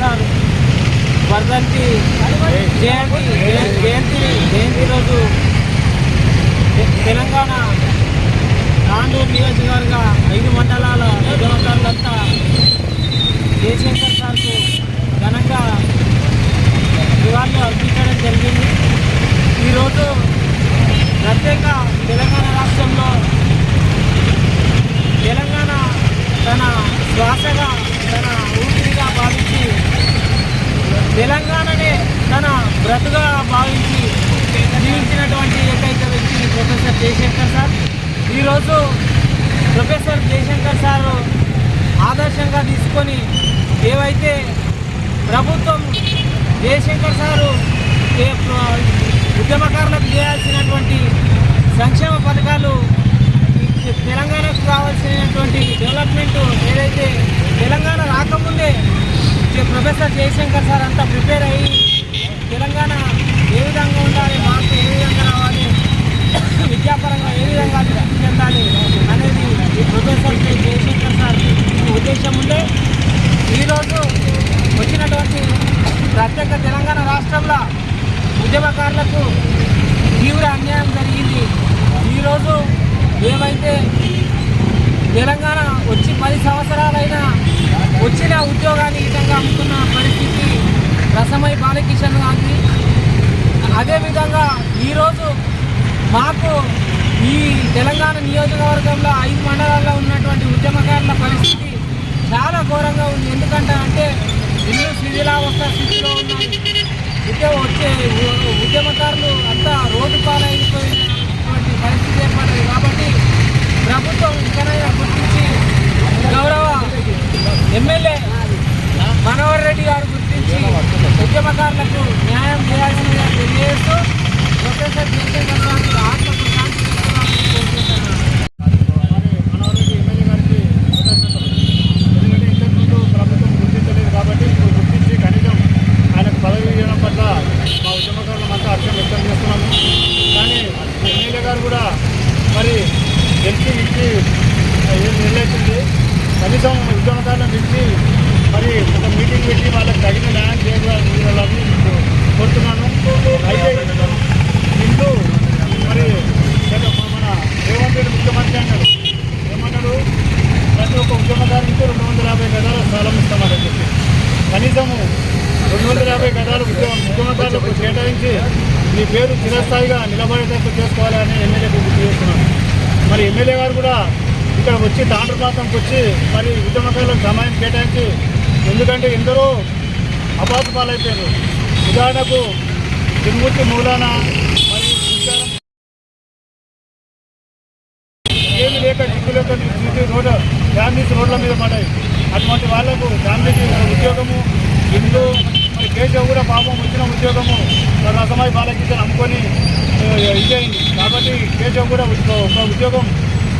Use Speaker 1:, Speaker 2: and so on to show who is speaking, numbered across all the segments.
Speaker 1: గాంధీ జయంతి జయంతి జయంతి రోజు తెలంగాణ నాందూరు నియోజకవర్గ ఐదు మండలాల ఉద్యోగకారులంతా జయశంకర్ సార్కు ఘనంగా నివాళులు అర్పించడం జరిగింది. ఈరోజు ప్రత్యేక తెలంగాణ రాష్ట్రంలో తెలంగాణ తన శ్వాసగా తన ఊపిరి తెలంగాణనే తన బ్రతుగా భావించి జీవించినటువంటి ఏకైక వ్యక్తి ప్రొఫెసర్ జయశంకర్ సార్. ఈరోజు ప్రొఫెసర్ జయశంకర్ సార్ ఆదర్శంగా తీసుకొని ఏవైతే ప్రభుత్వం జయశంకర్ సారు ఏ- ఉద్యమకారులకు చేయాల్సినటువంటి సంక్షేమ పథకాలు తెలంగాణకు కావాల్సినటువంటి డెవలప్మెంట్ ఏదైతే తెలంగాణ రాకముందే ప్రొఫెసర్ జయశంకర్ సార్ అంతా ప్రిపేర్ అయ్యి తెలంగాణ ఏ విధంగా ఉండాలి మార్పు ఏ విధంగా రావాలి విద్యాపరంగా ఏ విధంగా అభివృద్ధి చెందాలి అనేది ఈ ప్రొఫెసర్ జయశంకర్ సార్ ఉద్దేశం ఉండే. ఈరోజు వచ్చినటువంటి ప్రత్యేక తెలంగాణ రాష్ట్రంలో ఉద్యమకారులకు తీవ్ర అన్యాయం జరిగింది. ఈరోజు ఏమైతే తెలంగాణ వచ్చి పది సంవత్సరాలైనా వచ్చిన ఉద్యోగాన్ని విధంగా అమ్ముతున్న పరిస్థితి రసమై బాలకిషన్ గాంధీ. అదేవిధంగా ఈరోజు మాకు ఈ తెలంగాణ నియోజకవర్గంలో ఐదు మండలాల్లో ఉన్నటువంటి ఉద్యమకారుల పరిస్థితి చాలా ఘోరంగా ఉంది. ఎందుకంటే అంటే ఇల్లు శిథిలావస్థ స్థితిలో ఉన్నాయి. ఉద్యమ వచ్చే ఉద్యమకారులు అంతా రోడ్డు పాలైపోయినటువంటి పరిస్థితి ఏర్పడింది. కాబట్టి ప్రభుత్వం ఇకనైనా గుర్తించి గౌరవ ఎమ్మెల్యే మనోహర్ రెడ్డి గారు గుర్తించి ఉద్యమకారులకు న్యాయం చేయాలని తెలియజేస్తూ ప్రొఫెసర్ జగన్ ఆత్మకు
Speaker 2: మరి మనవరికి ఎమ్మెల్యే ప్రభుత్వం గుర్తించలేదు కాబట్టి గుర్తించి కనీసం మా చేస్తున్నాము కానీ గారు కూడా మరి గెలిచి ఇచ్చి ఏం నిర్ణయించింది కనీసం ఉద్యమకారులను మరి ఒక మీటింగ్ పెట్టి వాళ్ళకి తగిన న్యాయం చేయాలని కోరుతున్నాను. అయితే ఇందు మరి మన రేవంత్ రెడ్డి ముఖ్యమంత్రి అన్నాడు ఏమన్నాడు? ప్రతి ఒక్క ఉద్యమదారునికి రెండు వందల యాభై గదాల స్థలం ఇస్తామని చెప్పి. కనీసము రెండు వందల యాభై గదాలు ఉద్యమ ఉద్యమదారులకు కేటాయించి మీ పేరు చిరస్థాయిగా నిలబడేటట్టు చేసుకోవాలని ఎమ్మెల్యేకి గుర్తు చేస్తున్నాను మరి ఎమ్మెల్యే గారు కూడా ఇక్కడ వచ్చి తాండ్ర ప్రాంతంకి వచ్చి మరి ఉద్యమకారులకు సమయం కేటాయించి ఎందుకంటే ఎందరో అబాధ పాలైపోయారు. ఉదాహరణకు తిరుమూర్తి మూలాన మరి ఏమి లేక దిక్కు లేక తిరిగి రోడ్డు ఫ్యామిలీస్ రోడ్ల మీద పడ్డాయి. అటువంటి వాళ్ళకు ఫ్యామిలీకి ఉద్యోగము ఇల్లు మరి కేసీఆర్ కూడా పాపం వచ్చిన ఉద్యోగము రసమాయి బాలకిషన్ అమ్ముకొని ఇది ఇదైంది. కాబట్టి కేసీఆర్ కూడా ఒక ఉద్యోగం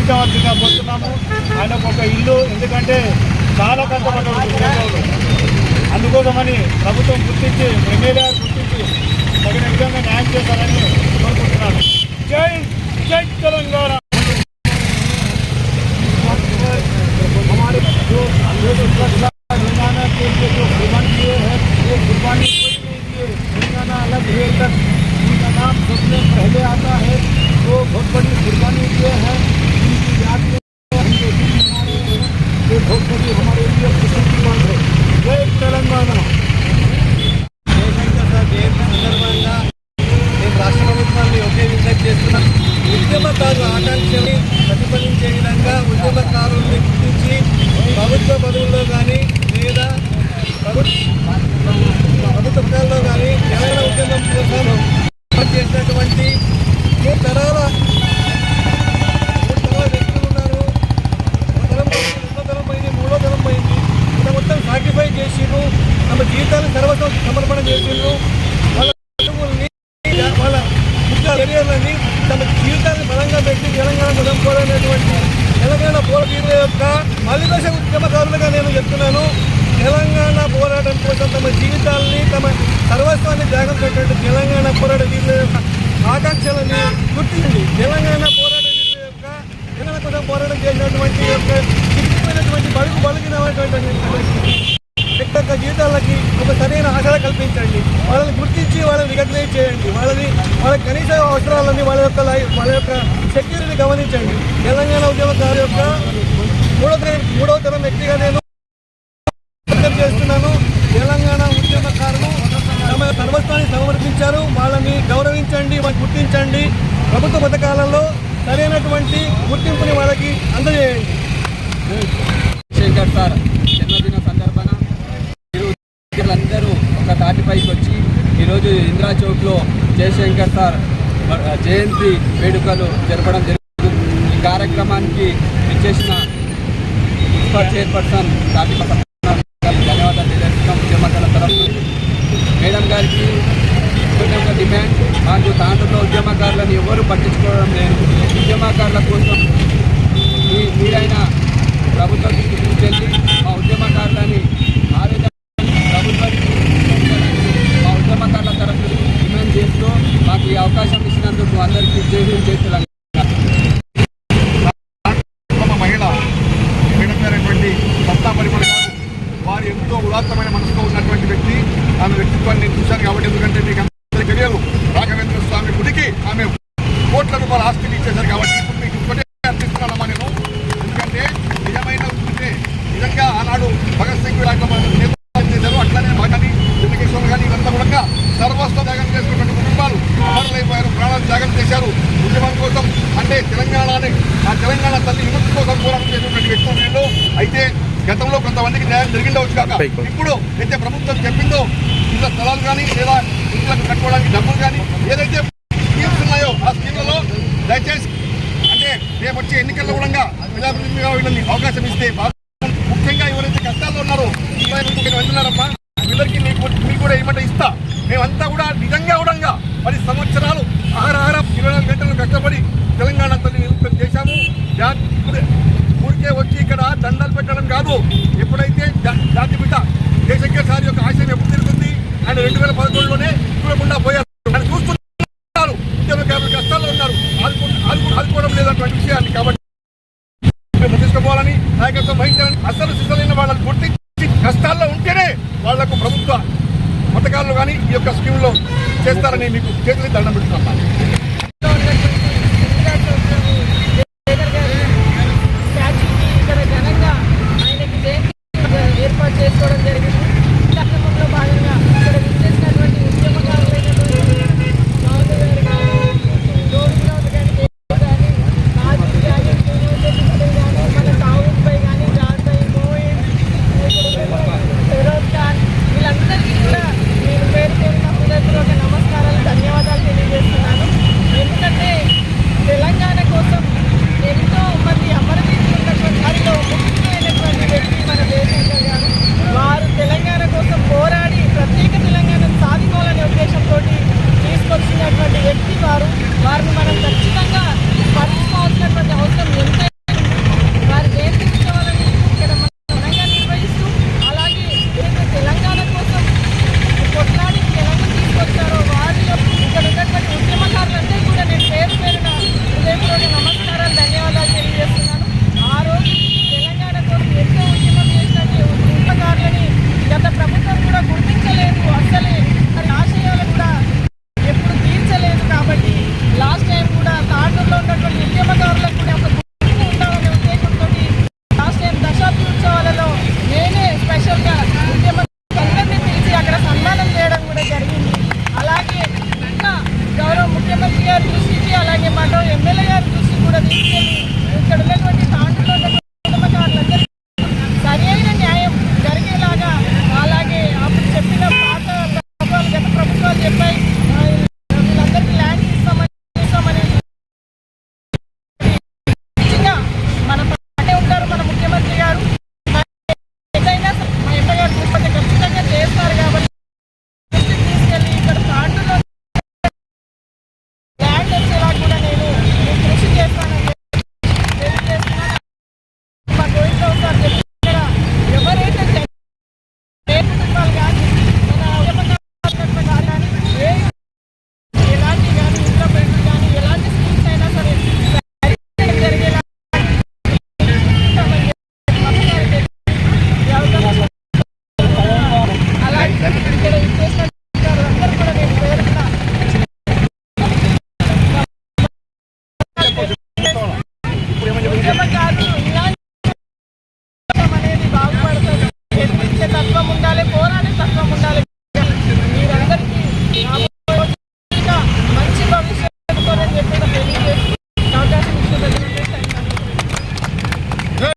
Speaker 2: ఇచ్చామని పోతున్నాము ఆయనకు ఒక ఇల్లు ఎందుకంటే చాలా కష్టపడ్డాడు కేశవుడు అందుకోసమని ప్రభుత్వం గుర్తించి ఎమ్మెల్యే గారు గుర్తించి తగిన విధంగా న్యాయం చేస్తారని కోరుకుంటున్నాను జై జై తెలంగాణ हमारे जो जो सुरक्षा तेलंगाना के लिए जो कुर्बानी दिए हैं वो कुर्बानी कोई नहीं दिए तेलंगाना अलग है तक उनका नाम सबसे पहले आता है वो बहुत बड़ी कुर्बानी दिए हैं उनकी याद में हम जो दिन मना रहे हैं ये बहुत बड़ी हमारे लिए खुशी की बात है जय तेलंगाना
Speaker 3: జయశంకర్ సార్ జయంతి సందర్భంగా నేను రాష్ట్ర ప్రభుత్వాన్ని ఒకే విజ్ఞప్తి చేస్తున్నాం ఉద్యమకారుల ఆకాంక్షని ప్రతిఫలించే విధంగా ఉద్యమకారుల్ని గుర్తించి ప్రభుత్వ పదవుల్లో కానీ లేదా ప్రభుత్వ ప్రభుత్వ పదవుల్లో కానీ తెలంగాణ ఉద్యమం కోసం ఏర్పాటు చేసినటువంటి మూడు తరాల మూడు తరాల వ్యక్తులు ఉన్నారు? ఒక తరం పోయింది, రెండో తరం పోయింది మూడో తరం పోయింది. ఇలా మొత్తం సాక్రిఫై చేసిండ్రు. తమ జీవితాన్ని సర్వస్వం సమర్పణ చేసిండ్రు. వాళ్ళ వాళ్ళ ముఖ్య కెరియర్లని తమ జీవితాన్ని బలంగా పెట్టి తెలంగాణ కోసం పోరాడినటువంటి తెలంగాణ పోరాటీల యొక్క మలిదశ ఉద్యమకారులుగా నేను చెప్తున్నాను. తెలంగాణ పోరాటం కోసం తమ జీవితాల్ని తమ సర్వస్వాన్ని త్యాగం పెట్టినట్టు తెలంగాణ పోరాట వీరుల యొక్క ఆకాంక్షలని గుర్తించండి తెలంగాణ పోరాట యొక్క తెలంగాణ కోసం పోరాటం చేసినటువంటి యొక్క చిక్కిపోయినటువంటి బలుగు బలిగినటువంటి వ్యక్తి యొక్క జీవితాలకి ఒక సరైన ఆశలు కల్పించండి. వాళ్ళని గుర్తించి వాళ్ళని రికగ్నైజ్ చేయండి. వాళ్ళని వాళ్ళ కనీస అవసరాలని వాళ్ళ యొక్క వాళ్ళ యొక్క సెక్యూరిటీ గమనించండి. తెలంగాణ ఉద్యమకారు యొక్క మూడో తరం మూడవ తరం వ్యక్తిగా నేను వ్యక్తం చేస్తున్నాను తెలంగాణ ఉద్యమకారులు తమ సమర్పించారు. వాళ్ళని గౌరవించండి వాళ్ళని గుర్తించండి. ప్రభుత్వ పథకాలలో సరైనటువంటి గుర్తింపుని వాళ్ళకి అందజేయండి.
Speaker 4: శంకర్ సార్ జన్మదిన సందర్భన అందరూ ఒక తాటిపైకి వచ్చి ఈరోజు ఇందిరా చౌక్లో జయశంకర్ సార్ జయంతి వేడుకలు జరపడం జరుగుతుంది ఈ కార్యక్రమానికి ఇచ్చేసిన చైర్పర్సన్ తాటి మేడం గారికి ఒకటే ఒక డిమాండ్ దాంట్లో తాండ్రులో ఉద్యమకారులను ఎవరు పట్టించుకోవడం లేదు. ఉద్యమకారుల కోసం మీ మీరైనా ప్రభుత్వం తీసుకెళ్ళి మా ఉద్యమకారులని ఆవేదన ప్రభుత్వానికి తీసుకెళ్ళాలని మా ఉద్యమకారుల తరఫు డిమాండ్ చేస్తూ మాకు ఈ అవకాశం ఇచ్చినందుకు అందరికీ జై హింద్ జై తెలంగాణ
Speaker 5: ఉత్తమ మహిళ మేడం గారైనటువంటి సత్తా పరిమళ గారు వారు ఎంతో ఉదాత్తమైన మనసుతో ఉన్నటువంటి వ్యక్తి ఆమె వ్యక్తిత్వాన్ని నేను చూశాను కాబట్టి ఎందుకంటే మీకు అందరికీ తెలియదు. రాఘవేంద్ర స్వామి గుడికి ఆమె కోట్ల రూపాయల ఆస్తిని ఇచ్చేశారు కాబట్టి ఇప్పుడు మీకు ఒకటే అర్థిస్తున్నానమ్మా నేను. ఎందుకంటే నిజమైన ఉంటే నిజంగా ఆనాడు భగత్ సింగ్ లాగా మన నేతలు చేశారు. అట్లానే మగని చెన్నకేశ్వర కానీ ఇదంతా కూడా సర్వస్వ త్యాగం చేసుకున్నటువంటి కుటుంబాలు అమరులైపోయారు ప్రాణాలు త్యాగం చేశారు. ఉద్యమం కోసం అంటే తెలంగాణని ఆ తెలంగాణ తల్లి విముక్తి కోసం పోరాటం చేసినటువంటి వ్యక్తులు నేను. అయితే గతంలో కొంతమందికి న్యాయం జరిగిండవచ్చు కాక ఇప్పుడు అయితే ప్రభుత్వం చెప్పిందో ఇంట్లో స్థలాలు కానీ లేదా ఇంట్లోకి కట్టుకోవడానికి డబ్బులు కానీ ఏదైతే స్కీమ్స్ ఉన్నాయో ఆ స్కీమ్లలో దయచేసి అంటే రేపు వచ్చే ఎన్నికల్లో కూడా ప్రజాప్రతినిధిగా వీళ్ళని అవకాశం ఇస్తే. ముఖ్యంగా ఎవరైతే కష్టాల్లో ఉన్నారో మీరు వెళ్తున్నారమ్మా వీళ్ళకి మీకు మీకు కూడా ఏమంటే ఇస్తా మేమంతా కూడా నిజంగా కూడా పది సంవత్సరాలు ఆహారం ఇరవై నాలుగు గంటలు కష్టపడి తెలంగాణ తల్లి నిలుపుకొని చేశాము జా- ఇప్పుడే ఊరికే వచ్చి ఇక్కడ దండాలు పెట్టడం కాదు ఎప్పుడైతే జా- జాతి బిడ్డ జయశంకర్ సార్ యొక్క ఆశయం ఎప్పుడు తిరుగుతుంది ఆయన రెండు వేల పదకొండులోనే చూడకుండా పోయారు ఆయన చూస్తున్నారు ఉద్యమకారులు కష్టాల్లో ఉన్నారు ఆదుకో ఆదుకో ఆదుకోవడం లేదన్నటువంటి విషయాన్ని కాబట్టి మేము తీసుకుపోవాలని నాయకత్వం వహించాలని అసలు సిద్ధమైన వాళ్ళని గుర్తించి కష్టాల్లో ఉంటేనే వాళ్ళకు ప్రభుత్వ పథకాలు కానీ ఈ యొక్క స్కీమ్లో చేస్తారని మీకు